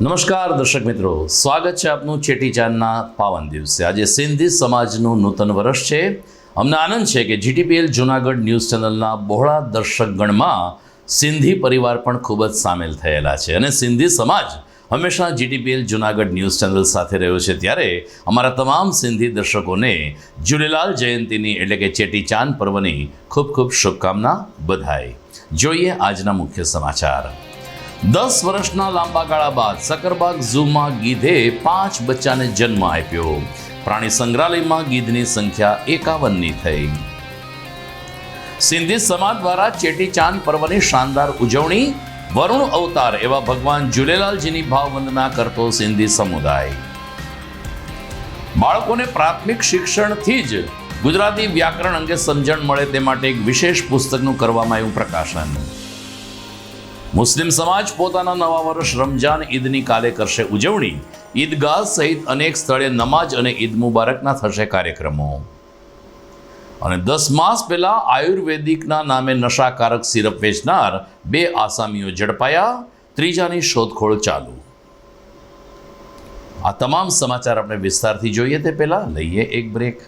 નમસ્કાર દર્શક મિત્રો, સ્વાગત છે આપનું ચેટીચાંદના પાવન દિવસે. આજે સિંધી સમાજનું નૂતન વર્ષ છે. અમને આનંદ છે કે જીટીપીએલ જુનાગઢ ન્યૂઝ ચેનલના બહોળા દર્શકગણમાં સિંધી પરિવાર પણ ખૂબ જ સામેલ થયેલા છે અને સિંધી સમાજ હંમેશા જીટીપીએલ જુનાગઢ ન્યૂઝ ચેનલ સાથે રહ્યો છે ત્યારે અમારા તમામ સિંધી દર્શકોને ઝૂલેલાલ જયંતીની એટલે કે ચેટીચાંદ પર્વની ખૂબ ખૂબ શુભકામના બધાઈ જોઈએ આજના મુખ્ય સમાચાર. દસ વર્ષના લાંબા ગાળા બાદ સકરબાગ ઝૂમાં ગીધે પાંચ બચ્ચાને જન્મ આપ્યો. પ્રાણી સંગ્રહાલયમાં ગીધની સંખ્યા એકાવનની થઈ. સિંધી સમાજ દ્વારા ચેટીચાંદ પર્વની શાનદાર ઉજવણી, વરુણ અવતાર એવા ભગવાન ઝુલેલાલજીની ભાવવંદના કરતો સિંધી સમુદાય. બાળકોને પ્રાથમિક શિક્ષણથી જ ગુજરાતી વ્યાકરણ અંગે સમજણ મળે તે માટે એક વિશેષ પુસ્તકનું કરવામાં આવ્યું પ્રકાશન. મુસ્લિમ સમાજ પોતાના નવા વર્ષ રમજાન ઈદની કાલે કરશે ઉજવણી. ઈદગાહ સહિત અનેક સ્થળે નમાજ અને ઈદ મુબારકના થશે કાર્યક્રમો. અને દસ માસ પહેલા આયુર્વેદિકના નામે નશાકારક સિરપ વેચનાર બે આસામીઓ ઝડપાયા, ત્રીજાની શોધખોળ ચાલુ. આ તમામ સમાચાર આપણે વિસ્તારથી જોઈએ તે પહેલાં લઈએ એક બ્રેક.